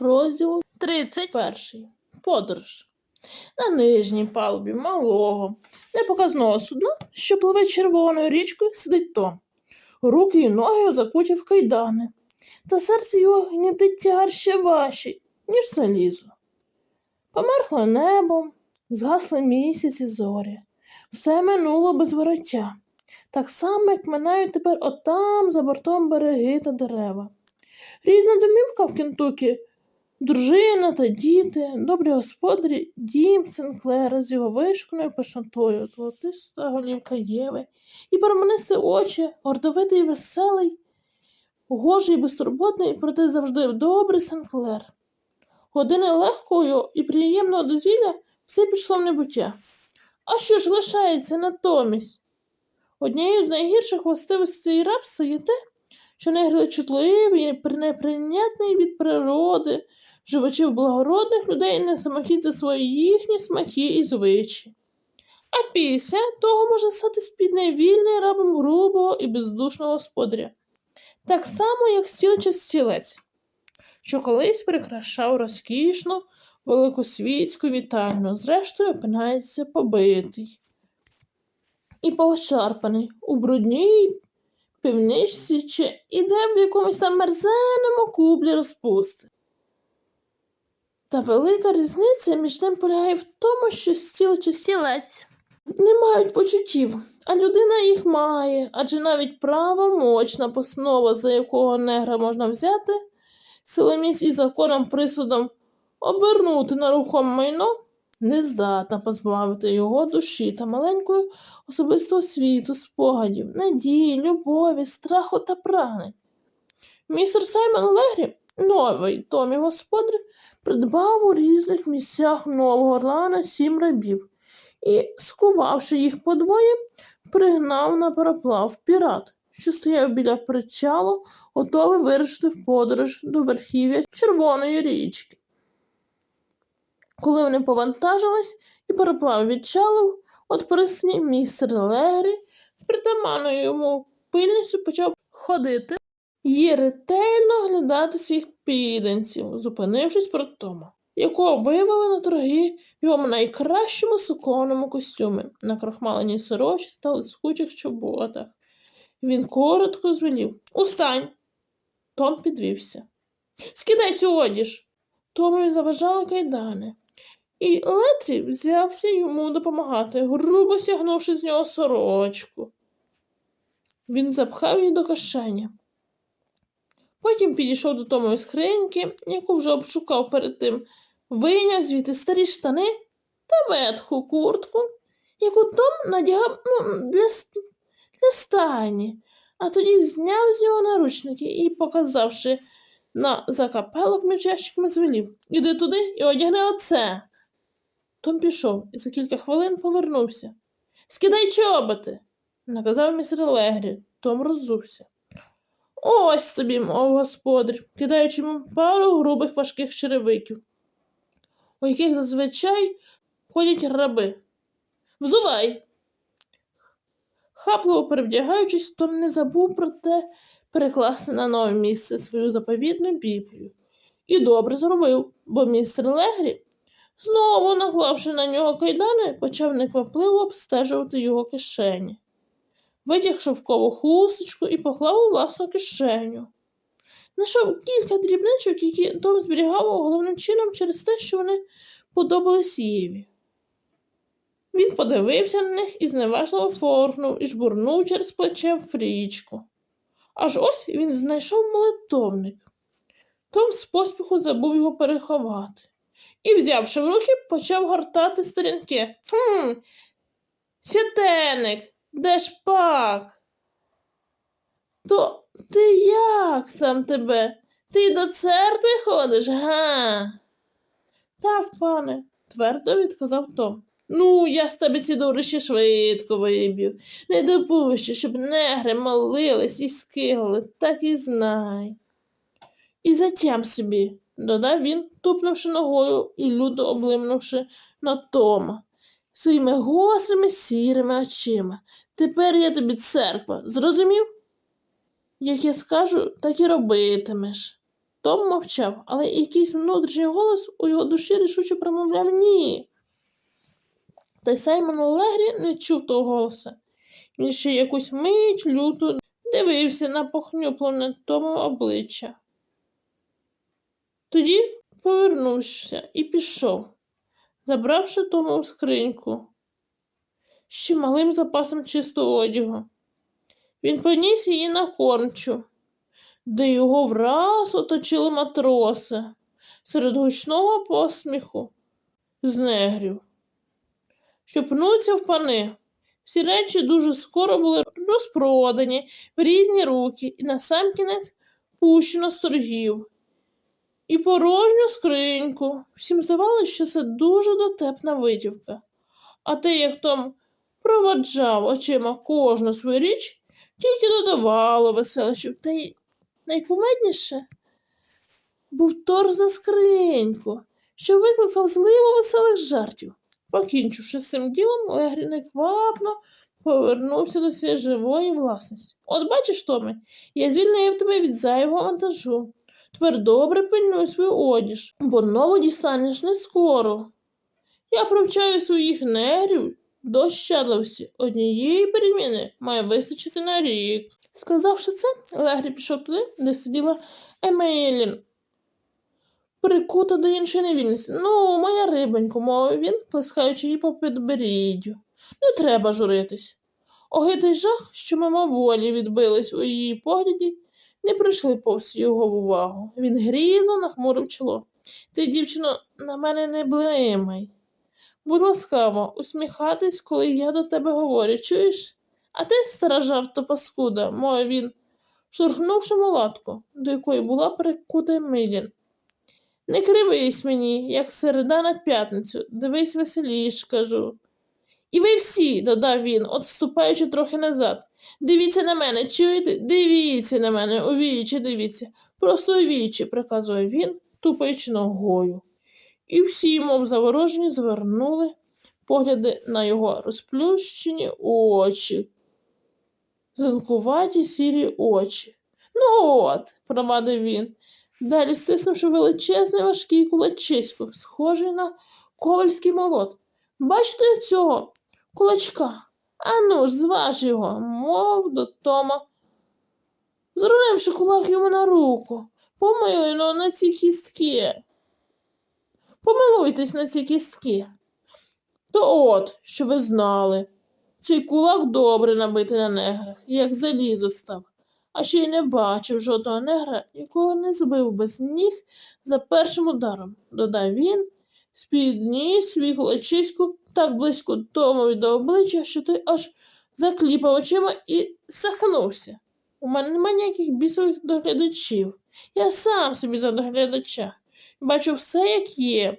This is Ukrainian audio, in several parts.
Розділ 31. Подорож. На нижній палубі малого, непоказного судна, що пливе червоною річкою, сидить Том. Руки і ноги закуті в кайдани, та серце його гнітить тягар ще важчий, ніж залізо. Померхло небо, згасли місяці зорі. Все минуло без вороття, так само, як минають тепер отам за бортом береги та дерева. Рідна домівка в Кентукі, дружина та діти, добрі господарі, дім Сенклера з його вишуканою пишнотою, золотиста голівка Єви, і променисті очі, гордовитий веселий, гожий і безтурботний, проте завжди добрий Сенклер. Години легкого і приємного дозвілля все пішло в небуття. А що ж лишається натомість? Однією з найгірших властивостей рабства є те, що негри чутливий і неприйнятний від природи, живучи в благородних людей не самохід за свої їхні смаки і звичаї. А після того може стати спідневільний рабом грубого і бездушного господаря, так само, як стілечий стілець, що колись прикрашав розкішну велику світську вітальню, зрештою опинається побитий і пошарпаний у брудній півничці чи іде в якомусь там мерзеному кублі розпусти. Та велика різниця між ним полягає в тому, що стіл чи стілець не мають почуттів, а людина їх має, адже навіть правомочна постанова, за якого негра можна взяти, силоміць і законом присудом обернути на рухоме майно, не здатна позбавити його душі та маленького особистого світу, спогадів, надії, любові, страху та прагнень. Містер Саймон Легрі, новий Томі господар, придбав у різних місцях Нового Орлана сім рабів і, скувавши їх подвоє, пригнав на пароплав пірат, що стояв біля причалу, готовий вирушити в подорож до верхів'я Червоної річки. Коли вони повантажились і пароплав відчалив, от пристані містер Легрі з притаманною йому пильністю почав ходити і ретельно оглядати своїх підданців, зупинившись про Тома, якого вивели на торги в його найкращому суконному костюмі, на крохмаленій сорочці та лискучих чоботах. Він коротко звелів Устань. Том підвівся. Скидай цю одіж. Томові заважали кайдани. І Летрі взявся йому допомагати, грубо сягнувши з нього сорочку. Він запхав її до кишені. Потім підійшов до Томової скриньки, яку вже обшукав перед тим, вийняв звідти старі штани та ветху куртку, яку Том надягав ну, для, для стайні, а тоді зняв з нього наручники і, показавши на закапелок між ящиками, звелів Іди туди і одягни оце. Том пішов і за кілька хвилин повернувся. Скидай чоботи, наказав містер Легрі. Том роззувся. Ось тобі, мов господар, кидаючи йому пару грубих важких черевиків, у яких зазвичай ходять раби. Взувай. Хапливо перевдягаючись, Том не забув про те перекласти на нове місце свою заповідну біблію. І добре зробив, бо містер Легрі, знову наклавши на нього кайдани, почав неквапливо обстежувати його кишені. Витяг шовкову хусточку і поклав у власну кишеню. Знайшов кілька дрібничок, які Том зберігав головним чином через те, що вони подобались Єві. Він подивився на них і зневажливо форкнув і жбурнув через плече в річку. Аж ось він знайшов молитовник. Том з поспіху забув його переховати. І, взявши в руки, почав гортати сторінки. Хм, святеник, де ж пак? То ти як там тебе? Ти до церкви ходиш, га? Так, пане, твердо відказав Том. Ну, я з тебе ці дурищі швидко виб'ю. Не допущу, щоб негри молились і скигли, так і знай. І затям собі, додав він, тупнувши ногою і люто облимнувши на Тома своїми гострими сірими очима. Тепер я тобі церква, зрозумів? Як я скажу, так і робитимеш. Том мовчав, але якийсь внутрішній голос у його душі рішуче промовляв ні. Та й Саймон Легрі не чув того голоса. Він ще якусь мить люто дивився на похнюплене Тома обличчя. Тоді повернувся і пішов, забравши Тому в скриньку з чималим запасом чистого одягу. Він поніс її на кормчу, де його враз оточили матроси серед гучного посміху з негрів, що пнуться в пани. Всі речі дуже скоро були розпродані в різні руки і насамкінець пущено з торгів. І порожню скриньку. Всім здавалося, що це дуже дотепна витівка. А те, як Том проваджав очима кожну свою річ, тільки додавало веселощів. Та й найкумедніше був торг за скриньку, що викликав зливо веселих жартів. Покінчивши з цим ділом, Легрі неквапно повернувся до своєї живої власності. От бачиш, Томе, я звільнив тебе від зайвого вантажу. Тепер добре пильнуй свою одіж, бо нову дістанеш не скоро. Я привчаю своїх негрів до щадливості. Однієї переміни має вистачити на рік. Сказавши це, Легрі пішов туди, де сиділа Емейлін, прикута до іншої невільності. Ну, моя рибонько, мовив він, плескаючи її по підборіддю. Не треба журитись. Огидний жах, що мимоволі відбились у її погляді, не прийшли повз його в увагу. Він грізно нахмурив чоло. Ти, дівчино, на мене не блимай. Будь ласкаво, усміхатись, коли я до тебе говорю, чуєш? А ти, стара жавта паскуда, мовив він, шурхнувши мулатку, до якої була прикута Милін. Не кривись мені, як середа на п'ятницю, дивись веселіш, кажу. І ви всі, додав він, отступаючи трохи назад. Дивіться на мене, чуєте? Дивіться на мене, у вічі дивіться. Просто у вічі, приказує він, тупаючи ногою. І всі, мов заворожені, звернули погляди на його розплющені очі, зеленкуваті сірі очі. Ну от, провадив він, далі стиснувши величезний важкий кулачисько, схожий на ковальський молот. Бачите цього кулачка? Ану ж, зваж його, мов до Тома, зронивши кулак йому на руку. Помилуй ну, на ці кістки. Помилуйтесь на ці кістки. То от, що ви знали. Цей кулак добре набитий на неграх, як залізо став. А ще й не бачив жодного негра, якого не збив без ніг за першим ударом, додав він, спідніс свій кулачиську так близько Томові до обличчя, що той аж закліпав очима і сахнувся. У мене немає ніяких бісових доглядачів. Я сам собі за доглядача. Бачу все, як є.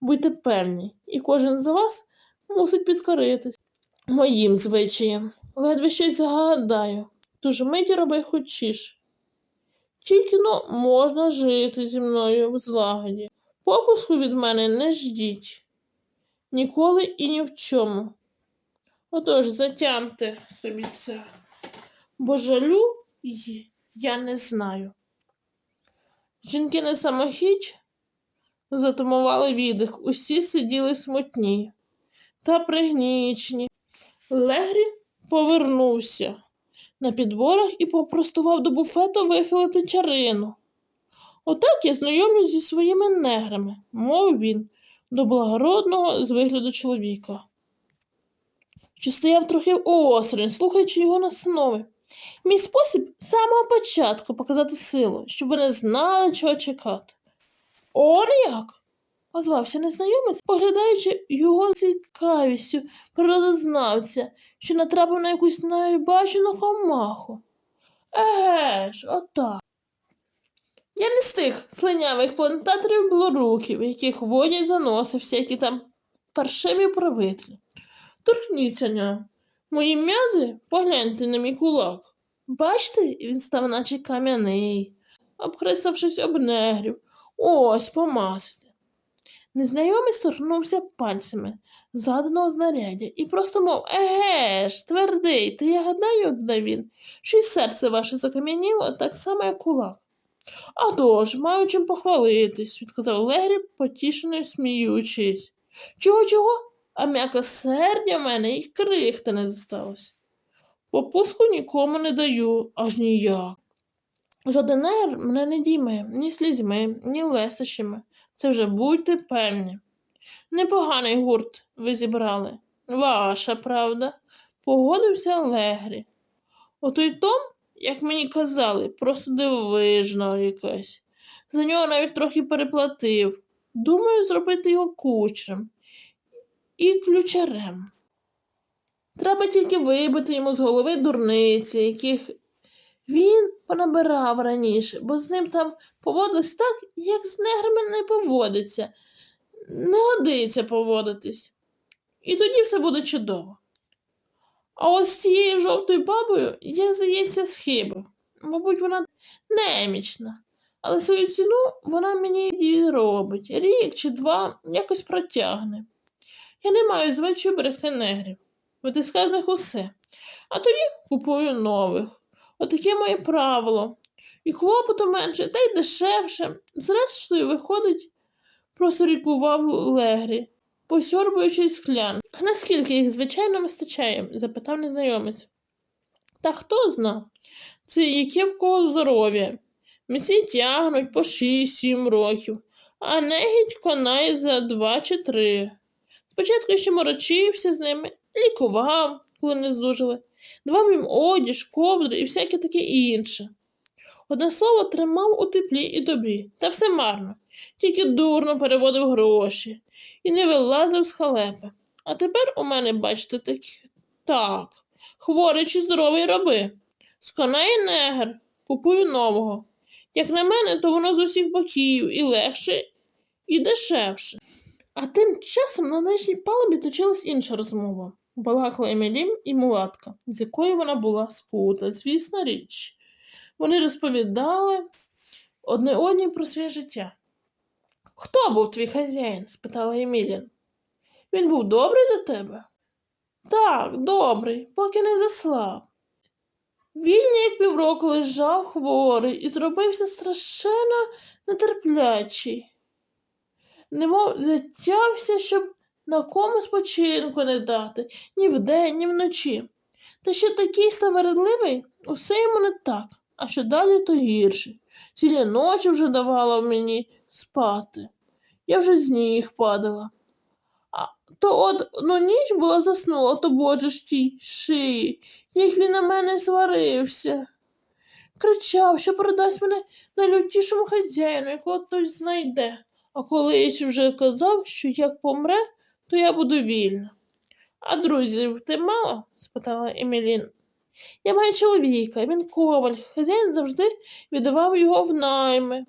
Будьте певні, і кожен з вас мусить підкоритись моїм звичаєм. Ледве щось згадаю, тож миті роби хочеш. Тільки но можна жити зі мною в злагоді. Попуску від мене не ждіть. Ніколи і ні в чому. Отож, затямте собі це. Бо жалю я не знаю. Жінки не самохіч затумували віддих, усі сиділи смутні та пригнічені. Легрі повернувся на підборах і попростував до буфету вихилити чарину. Отак я знайомлюсь зі своїми неграми, мовив він до благородного з вигляду чоловіка, що стояв трохи осторонь, слухаючи його настанови. Мій спосіб самого початку показати силу, щоб вони знали, чого чекати. Он як? озвався незнайомець, поглядаючи його цікавістю природознавця, що натрапив на якусь найбачену комаху. Еге ж, отак. Я не з тих слинявих плантаторів блоруків, яких водять за носи всякі там паршиві правителі. Торкніться нього. Мої м'язи погляньте на мій кулак. Бачите, він став наче кам'яний, обхрисавшись об негрів. Ось помазати. Незнайомець торкнувся пальцями заданого знаряддя і просто мов еге ж, твердий, та я гадаю, додав він, що й серце ваше закам'яніло так само, як кулак. А тож, маю чим похвалитись, відказав Легрі, потішено сміючись. Чого, чого? А м'якосердя в мене і крихта не зосталось. Попуску нікому не даю, аж ніяк. Жоден негр мене не дійме ні слізьми, ні лесощами. Це вже будьте певні. Непоганий гурт ви зібрали. Ваша правда, погодився Легрі. Отой Том, як мені казали, просто дивижна якась. За нього навіть трохи переплатив. Думаю, зробити його кучером і ключарем. Треба тільки вибити йому з голови дурниці, яких він понабирав раніше, бо з ним там поводилось так, як з неграми не поводиться. Не годиться поводитись. І тоді все буде чудово. А ось з цією жовтою бабою я, здається, схибив. Мабуть, вона немічна, але свою ціну вона мені відробить. Рік чи два якось протягне. Я не маю звичаю берегти негрів, витискаю з них усе, а тоді купую нових. Отаке моє правило. І клопоту менше, та й дешевше. Зрештою, виходить, просорікував Легрі, посьорбуючи склян. Наскільки їх, звичайно, вистачає? запитав незнайомець. Та хто зна? Це яке в кого здоров'я. Місі тягнуть по 6-7 років, а негідь конає за 2 чи 3. Спочатку ще морочився з ними, лікував, коли не здужали, давав їм одіж, ковдри і всяке таке інше. Одне слово, тримав у теплі і добрі, та все марно, тільки дурно переводив гроші і не вилазив з халепи. А тепер у мене, бачите, так, так хворий чи здоровий роби. Сконає негр, купую нового. Як на мене, то воно з усіх боків і легше, і дешевше. А тим часом на нижній палубі точилась інша розмова. Балакала Емілім і мулатка, з якою вона була спута, звісна річ. Вони розповідали одне одній про своє життя. Хто був твій хазяїн? спитала Емілін. Він був добрий до тебе? Так, добрий, поки не заслав. Вільний як півроку лежав хворий і зробився страшенно нетерплячий. Немов затявся, щоб на кому спочинку не дати ні вдень, ні вночі. Та ще такий самовредливий, усе йому не так, а що далі, то гірше. Цілі ночі вже давала мені спати. Я вже з ніг падала. А то от ну ніч була заснула, то боже ж тій шиї, як він на мене сварився. Кричав, що продасть мене найлютішому хазяїну, якого хтось знайде. А колись вже казав, що як помре, то я буду вільна. А друзів ти мало? спитала Емілін. Я маю чоловіка, він коваль. Хазяїн завжди віддавав його в найми.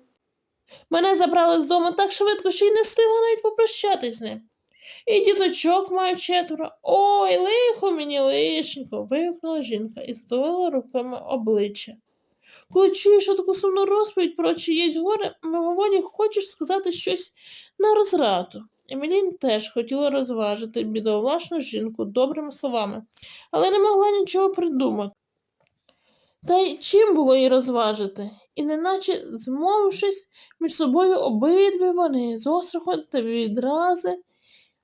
Мене забрали з дому так швидко, що й не встигла навіть попрощатись з ним. І діточок маю четверо. Ой, лихо мені лишенько. вигукнула жінка і здолила руками обличчя. Коли чуєш таку сумну розповідь про чиєсь горе, мимоволі хочеш сказати щось на розраду. Емілін теж хотіла розважити бідолашну жінку добрими словами, але не могла нічого придумати. Та й чим було їй розважити? І неначе змовившись між собою обидві вони з остраху та відрази,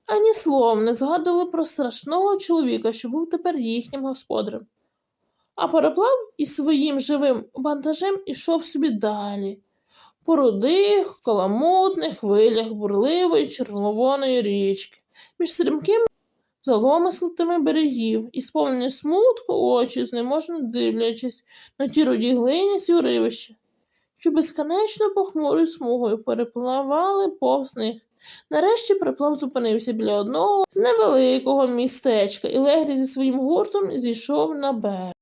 ані словом не згадували про страшного чоловіка, що був тепер їхнім господарем. А пароплав із своїм живим вантажем ішов собі далі, по рудих, каламутних хвилях бурливої червоної річки, між стрімкими заломислитими берегів, і сповнені смутку очі, знеможно дивлячись на ті руді глинясті уривища, що безконечно похмурою смугою перепливали повз них. Нарешті приплав зупинився біля одного з невеликого містечка, і Легрі зі своїм гуртом зійшов на берег.